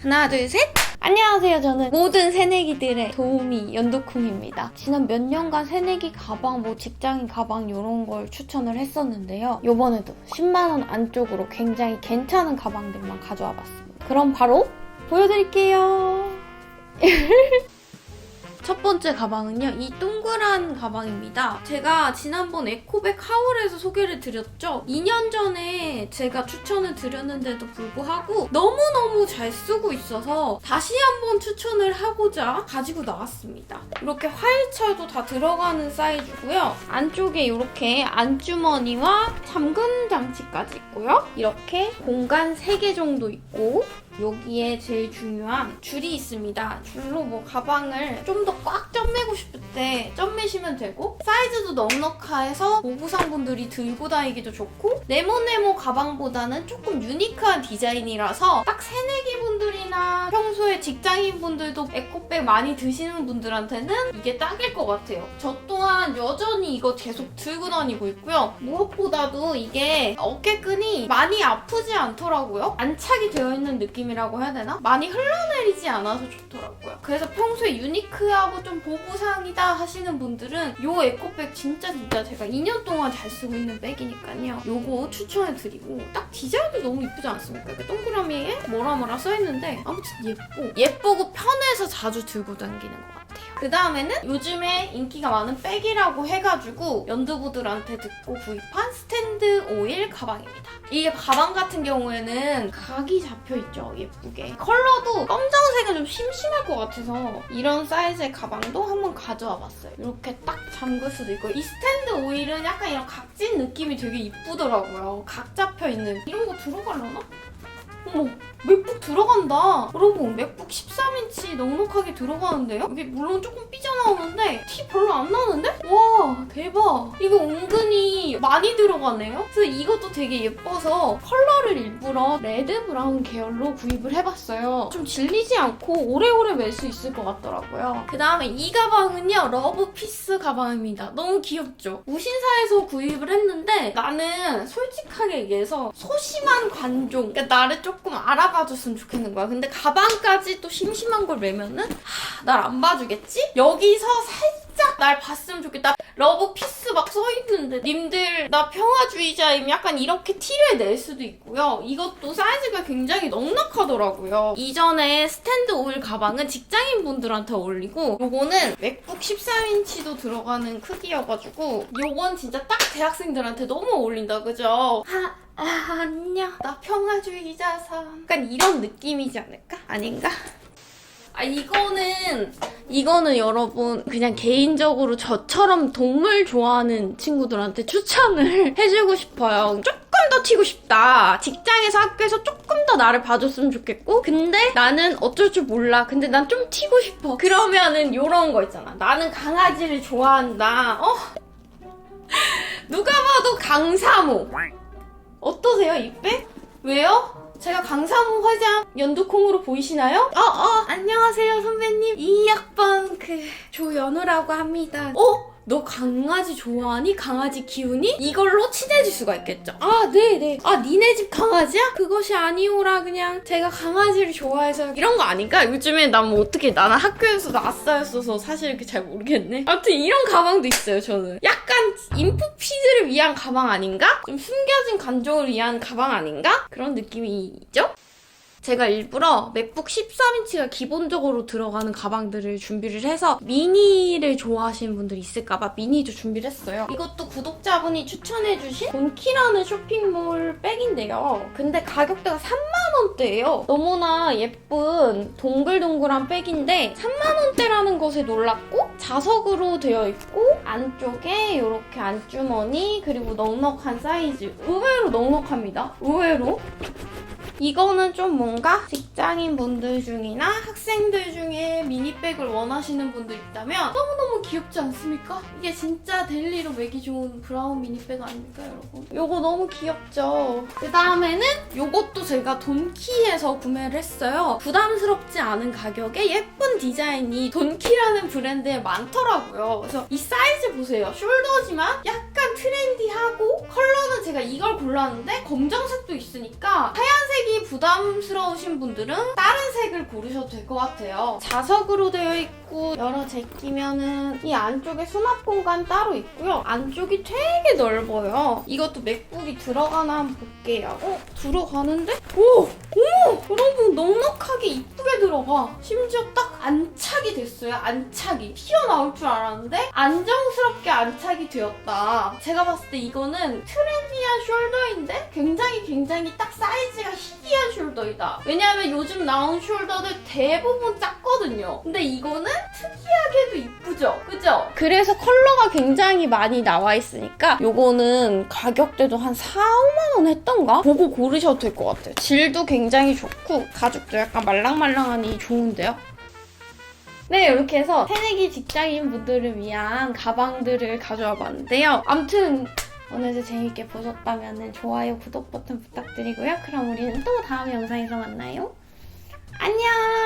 하나, 둘, 셋! 안녕하세요. 저는 모든 새내기들의 도우미 연두콩입니다. 지난 몇 년간 새내기 가방, 뭐 직장인 가방 이런 걸 추천을 했었는데요. 이번에도 10만원 안쪽으로 굉장히 괜찮은 가방들만 가져와 봤습니다. 그럼 바로 보여드릴게요. 첫 번째 가방은요, 이 동그란 가방입니다. 제가 지난번 에코백 하울에서 소개를 드렸죠? 2년 전에 제가 추천을 드렸는데도 불구하고 너무너무 잘 쓰고 있어서 다시 한번 추천을 하고자 가지고 나왔습니다. 이렇게 화이철도 다 들어가는 사이즈고요. 안쪽에 이렇게 안주머니와 잠금 장치까지 있고요. 이렇게 공간 3개 정도 있고 여기에 제일 중요한 줄이 있습니다. 줄로 뭐 가방을 좀더 꽉 점매고 싶을 때 점매시면 되고 사이즈도 넉넉해서 보부상분들이 들고 다니기도 좋고 네모네모 가방보다는 조금 유니크한 디자인이라서 딱 새내기 분 들이나 평소에 직장인 분들도 에코백 많이 드시는 분들한테는 이게 딱일 것 같아요. 저 또한 여전히 이거 계속 들고 다니고 있고요. 무엇보다도 이게 어깨끈이 많이 아프지 않더라고요. 안착이 되어 있는 느낌이라고 해야 되나? 많이 흘러내리지 않아서 좋더라고요. 그래서 평소에 유니크하고 좀 보부상이다 하시는 분들은 이 에코백 진짜 진짜 제가 2년 동안 잘 쓰고 있는 백이니까요. 요거 추천해드리고 딱 디자인도 너무 이쁘지 않습니까? 이렇게 동그라미에 뭐라 뭐라 써있는 데 아무튼 예뻐. 예쁘고 편해서 자주 들고 다니는 것 같아요. 그 다음에는 요즘에 인기가 많은 백이라고 해가지고 연두부들한테 듣고 구입한 스탠드 오일 가방입니다. 이게 가방 같은 경우에는 각이 잡혀있죠, 예쁘게. 컬러도 검정색은 좀 심심할 것 같아서 이런 사이즈의 가방도 한번 가져와 봤어요. 이렇게 딱 잠글 수도 있고 이 스탠드 오일은 약간 이런 각진 느낌이 되게 이쁘더라고요. 각 잡혀있는 이런 거 들어가려나? 어머, 맥북 들어간다. 여러분, 맥북 13인치 넉넉하게 들어가는데요? 이게 물론 조금 삐져나오는데 티 별로 안 나는데? 와, 대박. 이거 은근히 많이 들어가네요. 그래서 이것도 되게 예뻐서 컬러를 일부러 레드 브라운 계열로 구입을 해봤어요. 좀 질리지 않고 오래오래 멜 수 있을 것 같더라고요. 그 다음에 이 가방은요, 러브 피스 가방입니다. 너무 귀엽죠? 무신사에서 구입을 했는데 나는 솔직하게 얘기해서 소심한 관종, 그러니까 나를 조금 알아 봐줬으면 좋겠는 거야. 근데 가방까지 또 심심한 걸 매면은 날 안 봐주겠지? 여기서 살짝 날 봤으면 좋겠다. 러브 피스 막 써있는데 님들 나 평화주의자임 약간 이렇게 티를 낼 수도 있고요. 이것도 사이즈가 굉장히 넉넉하더라고요. 이전에 스탠드 오일 가방은 직장인 분들한테 어울리고 요거는 맥북 13인치도 들어가는 크기여가지고 요건 진짜 딱 대학생들한테 너무 어울린다 그죠? 하, 아, 안녕. 나 평화주의자상. 약간 이런 느낌이지 않을까? 아닌가? 아, 이거는, 이거는 여러분, 그냥 개인적으로 저처럼 동물 좋아하는 친구들한테 추천을 해주고 싶어요. 조금 더 튀고 싶다. 직장에서 학교에서 조금 더 나를 봐줬으면 좋겠고, 근데 나는 어쩔 줄 몰라. 근데 난 좀 튀고 싶어. 그러면은 요런 거 있잖아. 나는 강아지를 좋아한다. 어? 누가 봐도 강사모. 어떠세요, 이 백? 왜요? 제가 강사모 화장 연두콩으로 보이시나요? 어, 어, 안녕하세요, 선배님. 2학번 그, 조연우라고 합니다. 어? 너 강아지 좋아하니? 강아지 키우니? 이걸로 친해질 수가 있겠죠. 아, 네네. 아, 니네 집 강아지야? 그것이 아니오라, 그냥. 제가 강아지를 좋아해서. 이런 거 아닌가? 요즘에 난 뭐 어떻게, 나는 학교에서 아싸였어서 사실 이렇게 잘 모르겠네. 아무튼 이런 가방도 있어요, 저는. 약간 인프피드를 위한 가방 아닌가? 좀 숨겨진 감정을 위한 가방 아닌가? 그런 느낌이죠? 제가 일부러 맥북 13인치가 기본적으로 들어가는 가방들을 준비를 해서 미니를 좋아하시는 분들이 있을까봐 미니도 준비를 했어요. 이것도 구독자분이 추천해주신 본키라는 쇼핑몰 백인데요. 근데 가격대가 3만원대예요. 너무나 예쁜 동글동글한 백인데 3만원대라는 것에 놀랐고 자석으로 되어 있고 안쪽에 이렇게 안주머니 그리고 넉넉한 사이즈 의외로 넉넉합니다. 의외로 이거는 좀 뭔가 직장인 분들 중이나 학생들 중에 미니백을 원하시는 분들 있다면 너무너무 귀엽지 않습니까? 이게 진짜 데일리로 매기 좋은 브라운 미니백 아닙니까 여러분? 요거 너무 귀엽죠? 그 다음에는 요것도 제가 돈키에서 구매를 했어요. 부담스럽지 않은 가격에 예쁜 디자인이 돈키라는 브랜드에 많더라고요. 그래서 이 사이즈 보세요. 숄더지만 약간 트렌디하고 컬러는 제가 이걸 골랐는데 검정색도 있으니까 하얀색이 부담스러우신 분들 은 다른 색을 고르셔도 될 것 같아요. 자석으로 되어 있고 열어 제끼면은 이 안쪽에 수납 공간 따로 있고요. 안쪽이 되게 넓어요. 이것도 맥북이 들어가나 한번 볼게요. 어? 들어가는데? 오! 어머! 여러분 넉넉하게 이쁘게 들어가. 심지어 딱 안착이 됐어요. 안착이. 튀어나올 줄 알았는데 안정스럽게 안착이 되었다. 제가 봤을 때 이거는 트렌디한 숄더인데 굉장히 굉장히 딱 사이즈가 희귀한 숄더이다. 왜냐하면 요즘 나온 숄더들 대부분 작거든요. 근데 이거는 이쁘죠? 그래서 컬러가 굉장히 많이 나와 있으니까 요거는 가격대도 한 4, 5만 원 했던가? 보고 고르셔도 될 것 같아요. 질도 굉장히 좋고 가죽도 약간 말랑말랑하니 좋은데요? 네, 이렇게 해서 새내기 직장인 분들을 위한 가방들을 가져와 봤는데요. 암튼 오늘도 재밌게 보셨다면 좋아요, 구독 버튼 부탁드리고요. 그럼 우리는 또 다음 영상에서 만나요. 안녕!